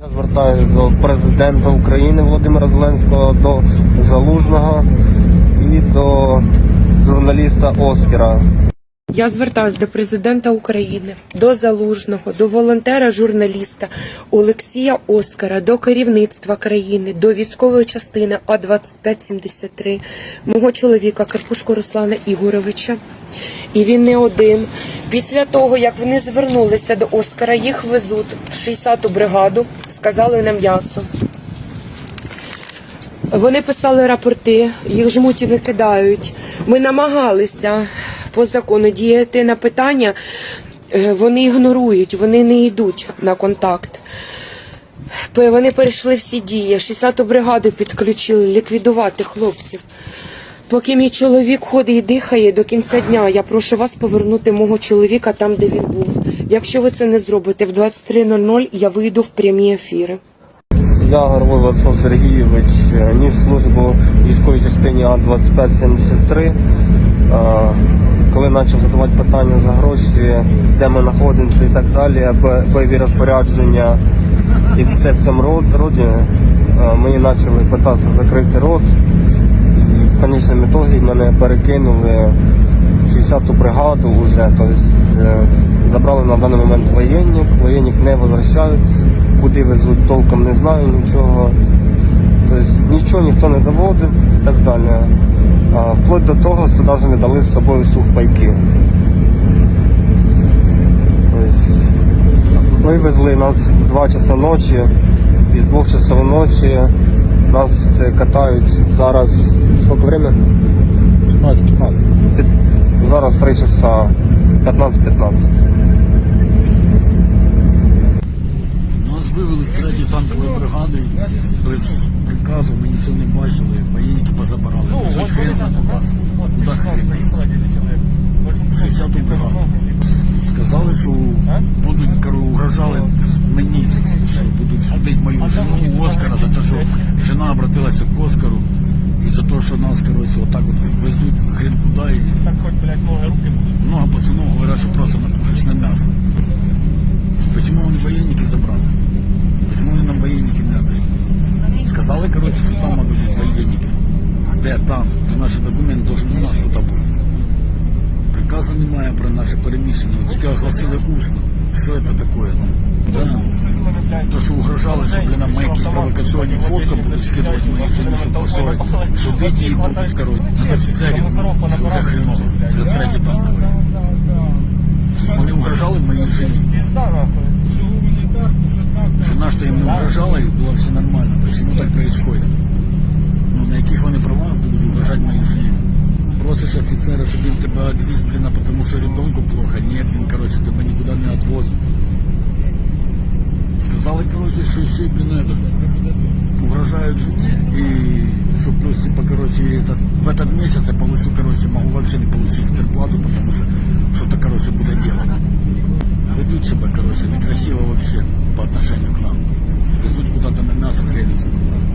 Я звертаюся до президента України Володимира Зеленського, до Залужного і до журналіста Оскара. Я звертаюся до президента України, до залужного, до волонтера, журналіста Олексія Оскара, до керівництва країни, до військової частини А 2573 мого чоловіка Карпушко Руслана Ігоровича. І він не один. Після того, як вони звернулися до Оскара, їх везуть в 60-ту бригаду, сказали на м'ясо. Вони писали рапорти, їх жмуть і викидають. Ми намагалися по закону діяти на питання. е, Вони ігнорують, вони не йдуть на контакт. Вони перейшли всі дії. 60-ту бригаду підключили ліквідувати хлопців. Поки мій чоловік ходить і дихає до кінця дня, я прошу вас повернути мого чоловіка там, де він був. Якщо ви це не зробите, в 23.00 я вийду в прямі ефіри. Я Горлов Владислав Сергійович ніс службу військовій частині А2573. Е, Коли почав задавати питання за гроші, де ми знаходимося і так далі, бойові розпорядження і все в цьому роді, е, мені почали питатися закрити рот. В конечному мене перекинули в 60-ту бригаду вже. Тобто е, забрали на даний момент воєнник, воєнник не возвращають, куди везуть, толком не знаю нічого. Тобто нічого ніхто не доводив і так далі. А, вплоть до того, що навіть не дали з собою сухпайки. Тобто, вивезли нас в 2 часа ночі, і з 2 часов ночі нас це катають зараз. Скільки время? 15, 15. Зараз 3 часа 15-15. Нас вивели з третьої танкової бригади без приказу, ми нічого не бачили, воєнники позабирали. Хоч хрен знає куди. Куди хрен? 60-ту бригаду. Сказали, що будуть, угрожали мені, що будуть судити мою жену Оскара за те, що жена обратилася к Оскару. І за те, що нас, коротше, отак от везуть хрен куди. І... Так хоть, блядь, ноги, руки будут. Много пацанов говорят, что просто на пушечное мясо. Почему они военники забрали? Почему они нам военники не отдали? Сказали, короче, что там быть военники. Де там? Це наші документи, що у нас тут буде. Приказу немає про наше переміщення, тільки оголосили усно. Що це таке? Ну, да. То, що угрожали, що, блін, нам якісь провокаційні фотки будуть скидувати моїх жінок, щоб посорити. Судити її будуть, коротше, офіцерів. Це вже хреново. Це з третій танкової. Вони угрожали моїй жені. Жена, що їм не угрожала, і було все нормально. Почему так происходит? Ну, на яких вони правах будуть угрожати моїй жені? Просиш офіцера, щоб він тебе відвіз, блін, а тому що ребенку плохо. Ні, він, короче, тебе нікуди не відвозить. Сказали, короче, що ще, блін, это, угрожають жені, і що плюс, типа, короче, этот, в этот месяц я получу, короче, могу вообще не получить зарплату, потому что что-то, короче, буду делать. Ведут себя, короче, некрасиво вообще по отношению к нам. Везут куда-то на мясо хрен знает куда.